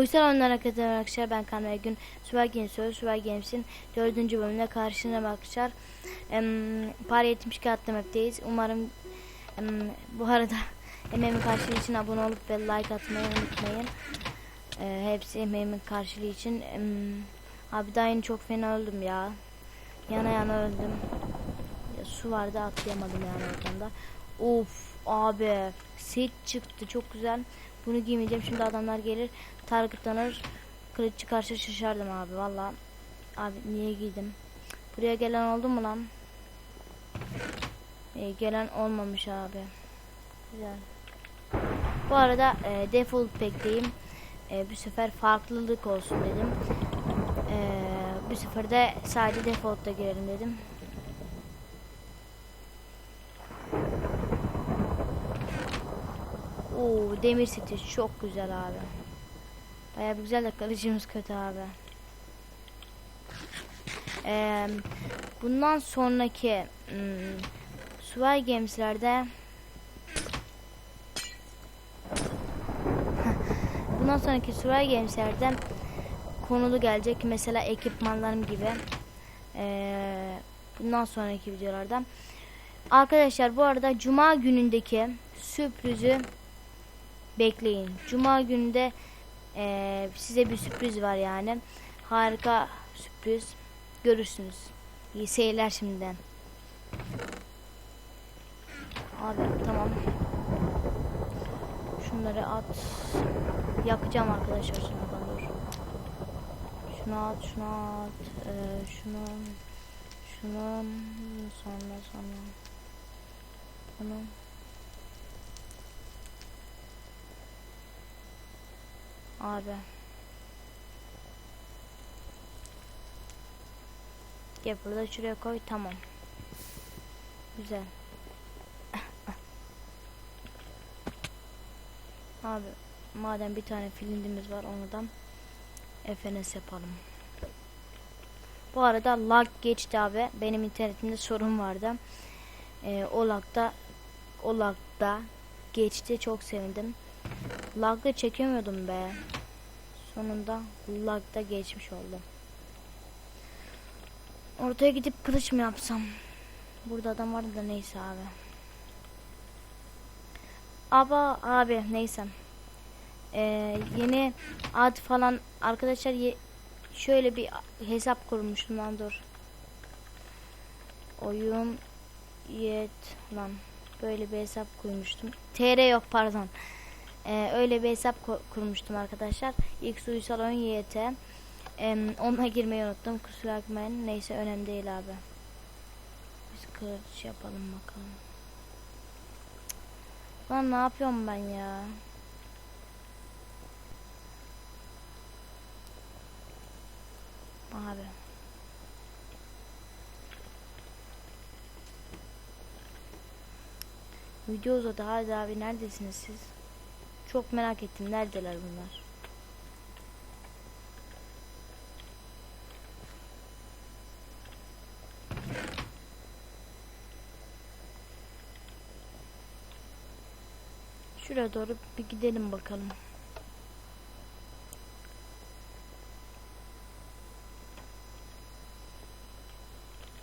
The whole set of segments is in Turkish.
Yüzden onlara kadar arkadaşlar ben Kamera Gün Süper Games Söz Süper Games'in dördüncü bölümünde karşına arkadaşlar. Em, Par 72 atlamakteyiz. Umarım em, bu arada emeğimin karşılığı için abone olup ve like atmayı unutmayın. E, hepsi emeğimin karşılığı için. Em, abi daha yeni çok fena öldüm ya. Yana yana öldüm. Ya, su vardı atlayamadım yani ortamda. Of abi set çıktı çok güzel. Bunu giymeyeceğim şimdi adamlar gelir targetlanır kılıç çıkarsa şaşardım abi valla. Abi niye giydim? Buraya gelen oldu mu lan? Ee, gelen olmamış abi. Güzel. Bu arada e, default pack'teyim. E, bu sefer farklılık olsun dedim. E, bu sefer de sadece default'ta girelim dedim. Oo demir seti çok güzel abi. Bir güzel de kılıcımız kötü abi. Ee, bundan sonraki hmm, Survival Games'lerde bundan sonraki Survival Games'lerde konulu gelecek mesela ekipmanlarım gibi. Ee, bundan sonraki videolarda. Arkadaşlar bu arada Cuma günündeki sürprizi bekleyin. Cuma günde eee, size bir sürpriz var yani. Harika sürpriz. Görürsünüz. İyi seyirler şimdiden. Abi tamam. Şunları at. Yakacağım arkadaşlar şunlardan dur. Şunu at, şunu at. Eee, şunu şunu sonra sonra. Bunu Abi. Gel burada şuraya koy tamam. Güzel. Abi madem bir tane filindimiz var ondan FNS yapalım. Bu arada lag geçti abi. Benim internetimde sorun vardı. Ee, o lagda o lagda geçti. Çok sevindim. Lagda çekemiyordum be. Sonunda lagda geçmiş oldum. Ortaya gidip kılıç mı yapsam? Burada adam vardı da neyse abi. Aba abi neyse. Ee, yeni ad falan arkadaşlar ye- şöyle bir hesap kurmuştum lan dur. Oyun yet lan böyle bir hesap kurmuştum. TR yok pardon. Ee, öyle bir hesap kurmuştum arkadaşlar. X Uysal Oyun YT. Ee, onunla girmeyi unuttum. Kusura bakmayın. Neyse önemli değil abi. Biz kılıç yapalım bakalım. Lan ne yapıyorum ben ya? Abi. Video uzadı. Hadi abi neredesiniz siz? Çok merak ettim. Neredeler bunlar? Şuraya doğru bir gidelim bakalım.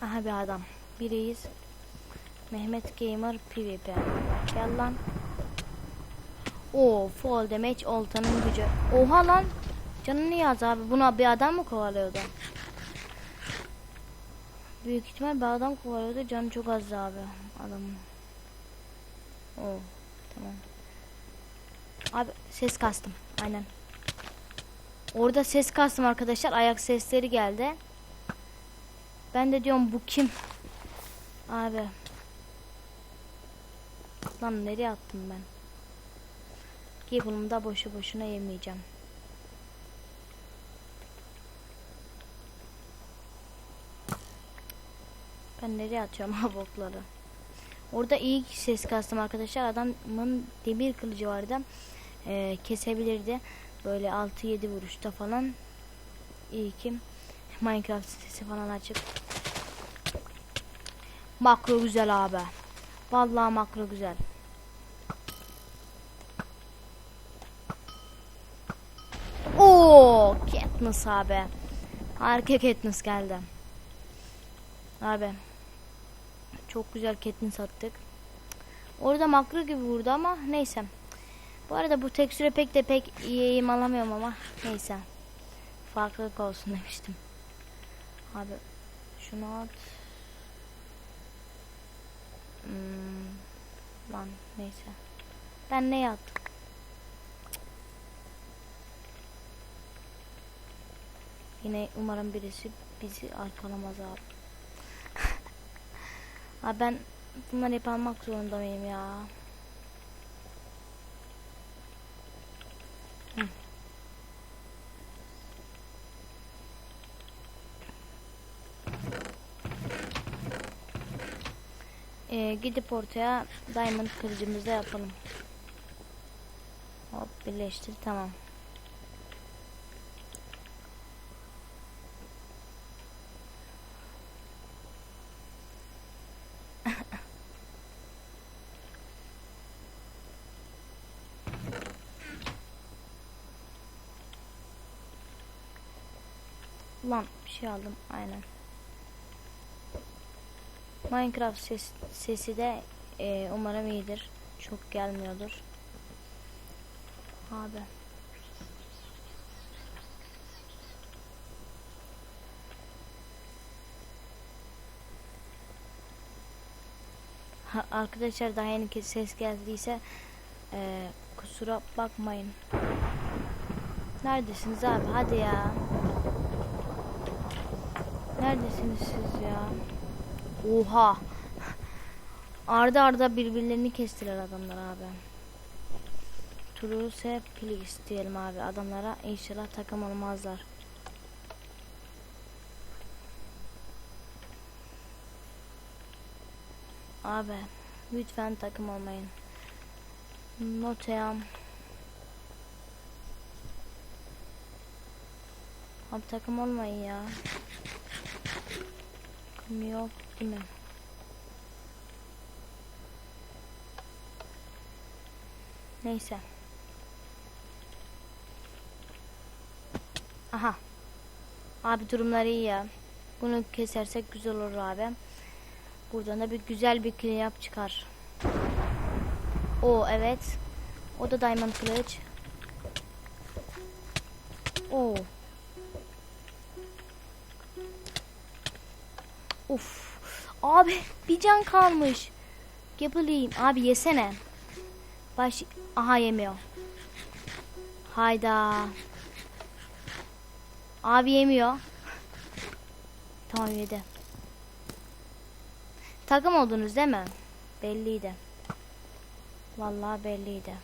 Aha bir adam. Biriyiz. Mehmet Gamer PvP. Gel. Oo fall damage oltanın gücü. Oha lan. Canını yaz abi. Buna bir adam mı kovalıyordu? Büyük ihtimal bir adam kovalıyordu. Canı çok azdı abi adamın. Oo tamam. Abi ses kastım. Aynen. Orada ses kastım arkadaşlar. Ayak sesleri geldi. Ben de diyorum bu kim? Abi. Lan nereye attım ben? Ki bunu da boşu boşuna yemeyeceğim. Ben nereye atıyorum bokları? Orada iyi ses kastım arkadaşlar. Adamın demir kılıcı vardı. Ee, kesebilirdi. Böyle 6-7 vuruşta falan. İyi ki Minecraft sesi falan açık. Makro güzel abi. Vallahi makro güzel. Oo Katniss abi. Harika Katniss geldi. Abi. Çok güzel Katniss attık. Orada makro gibi vurdu ama neyse. Bu arada bu tekstüre pek de pek iyi eğim alamıyorum ama neyse. Farklılık olsun demiştim. Abi şunu at. Hmm, lan neyse. Ben ne attım? Yine umarım birisi bizi arkalamaz abi. abi ben bunları hep almak zorunda mıyım ya? Hı. Ee, gidip ortaya diamond kılıcımızı yapalım. Hop birleştir tamam. Ulan bir şey aldım aynen. Minecraft ses, sesi de e, umarım iyidir. Çok gelmiyordur. Abi. Arkadaşlar daha yeni ses geldiyse e, kusura bakmayın. Neredesiniz abi? Hadi ya. Neredesiniz siz ya? Oha. Arda arda birbirlerini kestiler adamlar abi. Truse please diyelim abi adamlara inşallah takım olmazlar. Abi lütfen takım olmayın. Noteam. Abi takım olmayın ya. Takım yok değil? Neyse. Aha. Abi durumları iyi ya. Bunu kesersek güzel olur abi. Buradan da bir güzel bir up çıkar. O evet. O da diamond kılıç. Oo. Of. Abi bir can kalmış. Gebileyim. Abi yesene. Baş... Aha yemiyor. Hayda. Abi yemiyor. Tamam yedi. Takım oldunuz değil mi? Belliydi. Vallahi belliydi.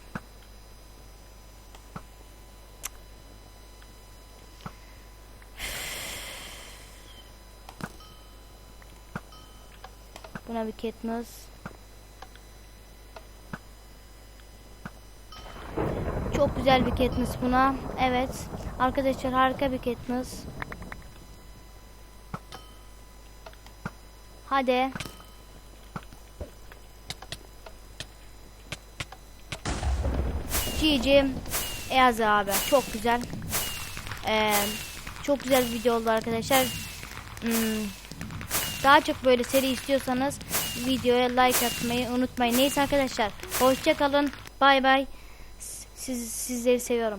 Buna bir Katniss. Çok güzel bir Katniss buna. Evet. Arkadaşlar harika bir Katniss. Hadi. GG. Eaz abi. Çok güzel. Ee, çok güzel bir video oldu arkadaşlar. Hmm, daha çok böyle seri istiyorsanız videoya like atmayı unutmayın. Neyse arkadaşlar. Hoşça kalın. Bay bay. Siz, sizleri seviyorum.